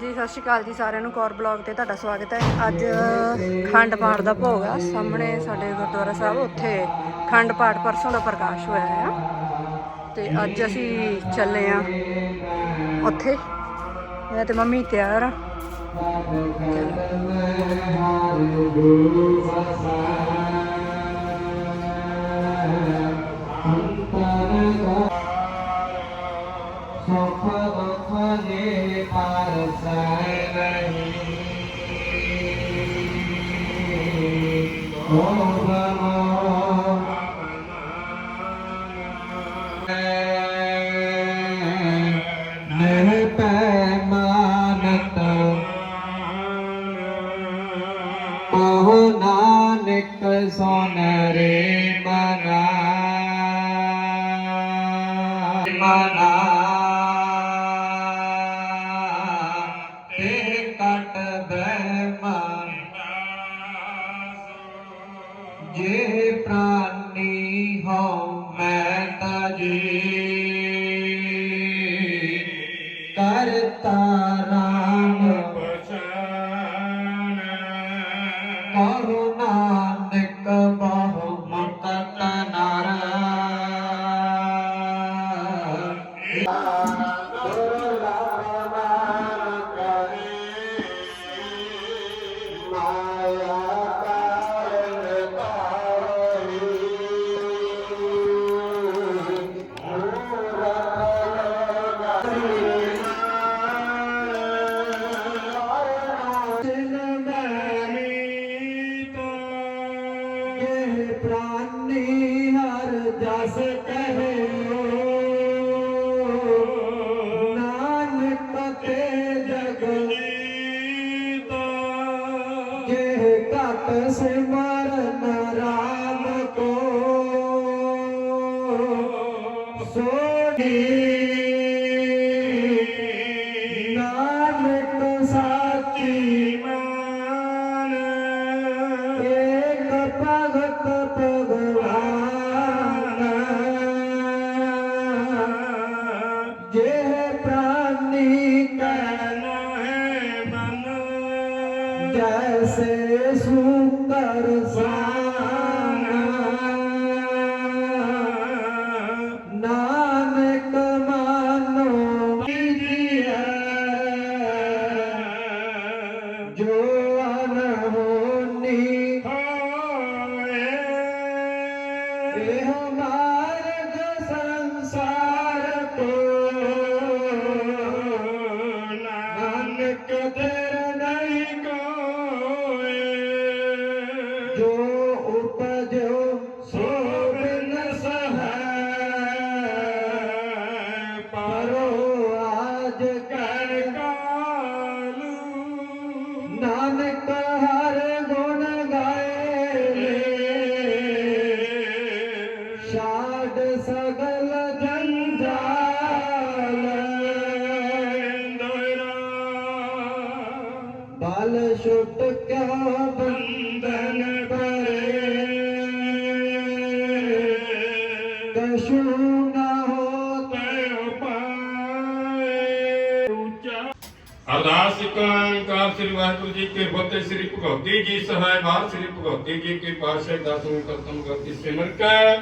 ਜੀ, ਸਤਿ ਸ਼੍ਰੀ ਅਕਾਲ ਜੀ ਸਾਰਿਆਂ ਨੂੰ, ਕੌਰ ਬਲੌਗ ਤੇ ਤੁਹਾਡਾ ਸਵਾਗਤ ਹੈ। ਅੱਜ ਖੰਡ ਪਾਠ ਦਾ ਭੋਗ ਆ। ਸਾਹਮਣੇ ਸਾਡੇ ਗੁਰਦੁਆਰਾ ਸਾਹਿਬ, ਉੱਥੇ ਖੰਡ ਪਾਠ ਪਰਸੋਂ ਦਾ ਪ੍ਰਕਾਸ਼ ਹੋਇਆ ਆ ਤੇ ਅੱਜ ਅਸੀਂ ਚੱਲੇ ਆ ਉੱਥੇ। ਮੈਂ ਤੇ ਮੰਮੀ ਤਿਆਰ ਆ ਸੁਖ सोनरे tara பேசும் ਸ੍ਰੀ ਵਾਹਿਗੁਰੂ ਜੀ ਕੇ ਫਤਿਹ, ਸ੍ਰੀ ਭਗਵਤੀ ਜੀ ਸਹਾਇ ਬਾਰ ਸ੍ਰੀ ਭਗਵਤੀ ਜੀ ਕੇ ਪਾਸ਼ੇ ਦਸਵੇਂ ਕਰਤਮ ਕਰਤੀ ਸਿਮਰ ਕੈ।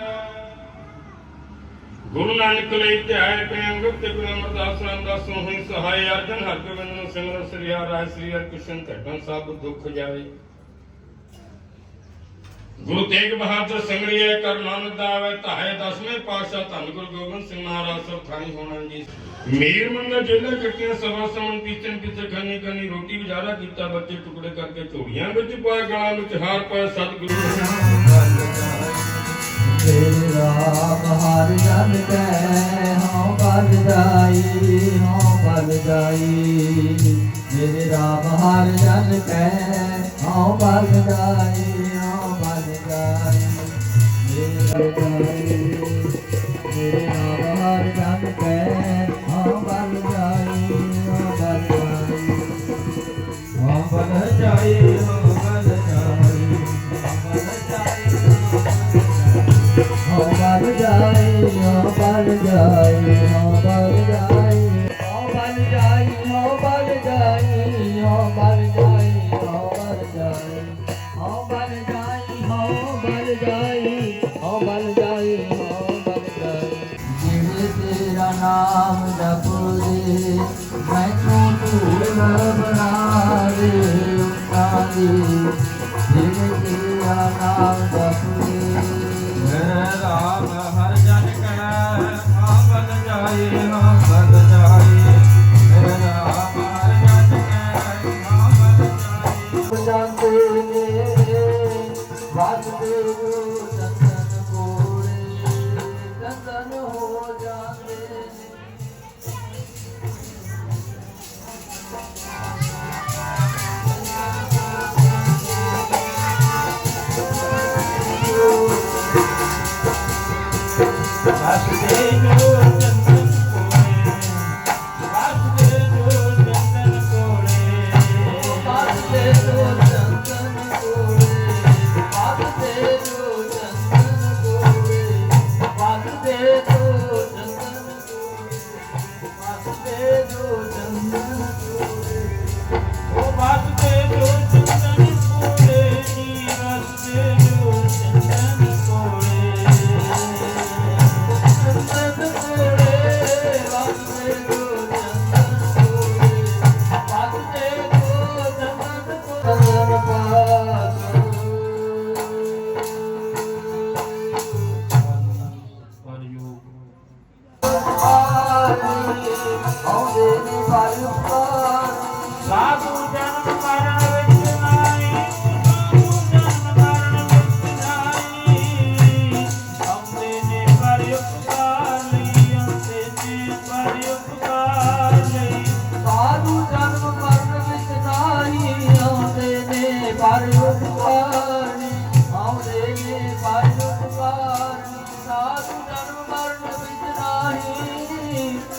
ਗੁਰੂ ਨਾਨਕ ਲਈ ਧਿਆਇ ਪੈ ਤੇ ਗੁਰੂ ਅਮਰਦਾਸ ਰਾਮਦਾਸ ਹੋਈ ਸਹਾਇ ਅਰਜਨ, ਹਰਿ ਗੋਬਿੰਦ ਨੂੰ ਸਿਮਰ, ਸ੍ਰੀ ਹਰਿ ਸ੍ਰੀ ਹਰਿ ਕ੍ਰਿਸ਼ਨ, ਘਟਨ ਸਭ ਦੁੱਖ ਜਾਏ ਗੁਰੂ ਤੇਗ ਬਹਾਦਰ ਸੰਗੜੀਏ ਕਰ ਨਾਨਕ ਦਾਵੇ ਧਾਏ ਦਸਵੇਂ ਪਾਤਸ਼ਾਹ ਧੰਨ ਗੁਰੂ ਗੋਬਿੰਦ ਸਿੰਘ ਮਹਾਰਾਜ ਸਭ ਥਾਈ ਹੋਣਾ ਜੀ। ਮੀਰ ਮੰਗਾ ਜੇਲਾ ਕੱਟੀਆਂ ਸਵਾ ਸਮਨ ਪੀਚਨ ਪਿੱਛੇ ਖੰਨੀ ਖੰਨੀ ਰੋਟੀ ਗੁਜ਼ਾਰਾ ਕੀਤਾ, ਬੱਚੇ ਟੁਕੜੇ ਕਰਕੇ ਝੋਲੀਆਂ ਵਿੱਚ ਪਾਏ ਗਲਾਂ ਵਿੱਚ ਹਾਰ ਪਾਏ ਸਤਿਗੁਰੂ ਤੇਰੇ ਰਾਮ ਜਨ ਕੈ, ਹਉ ਬਲ ਜਾਈ, ਹਉ ਬਲ ਜਾਈ। ਮੇਰੇ ਰਾਮ ਹਰ ਜਨ ਕੈ, ਹਉ ਬਲ ਜਾਈ। Thank ਨਾਮ ਜਪੋ ਦੇ ਮੈਨੂੰ ਭੂਲ ਬਣਾ ਦੇ ਉਹਨਾਂ ਦੀ ਜਿਹੜੇ ਤੇਰਾ ਨਾਮ ਜਪੋ ਦੇ ਮੈਂ ਰਾਮ ਹਰ ਜਨ ਕੈ ਆਵਨ ਜਾਏ ਆਵਨ Valeu,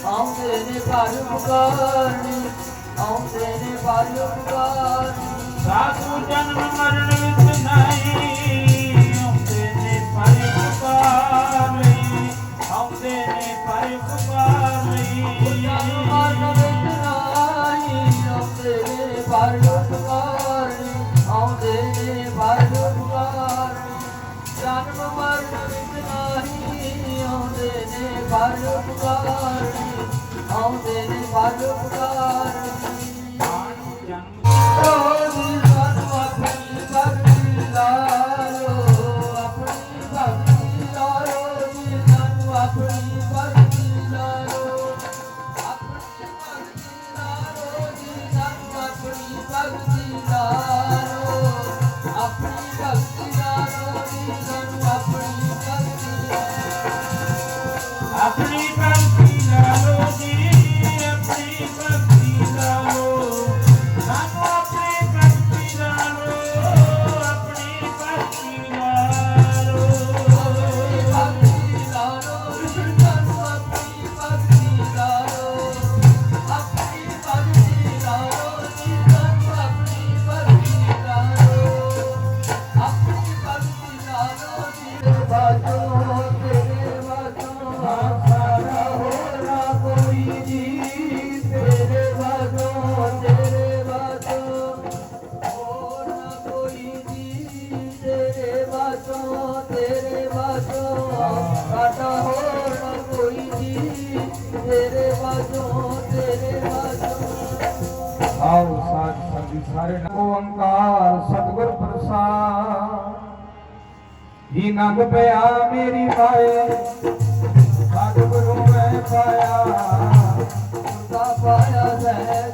ਆਉਂਦੇ ਨੇ ਬਾਰੂ ਪੁਕਾਰਨ ਆਉਂਦੇ ਨੇ ਬਾਰੂ ਪੁਕਾਰਨ ਸਾਧੂ ਜਨਮ ਮਰਨ ਵਿੱਚ ਨਹੀਂ ਆਉਂਦੇ ਨੇ ਬਾਰੂ ਪੁਕਾਰਨ ਆਉਂਦੇ ਨੇ ਬਾਰੂ ਪੁਕਾਰਨ ਜਨਮ ਮਰਨ ਵਿੱਚ ਨਹੀਂ ਆਉਂਦੇ ਨੇ ਬਾਰੂ ਪੁਕਾਰਨ ਫਲ ਪੁਕਾਰ ਆਉਂਦੇ ਨੇ ਫਲ ਪੁਕਾਰ। ਜੀ ਨੰਦ ਪਿਆ ਮੇਰੀ ਮਾਏ। ਗੁਰੂ ਮੈਂ ਪਾਇਆ ਉਹਦਾ ਪਾਇਆ ਸਹਿ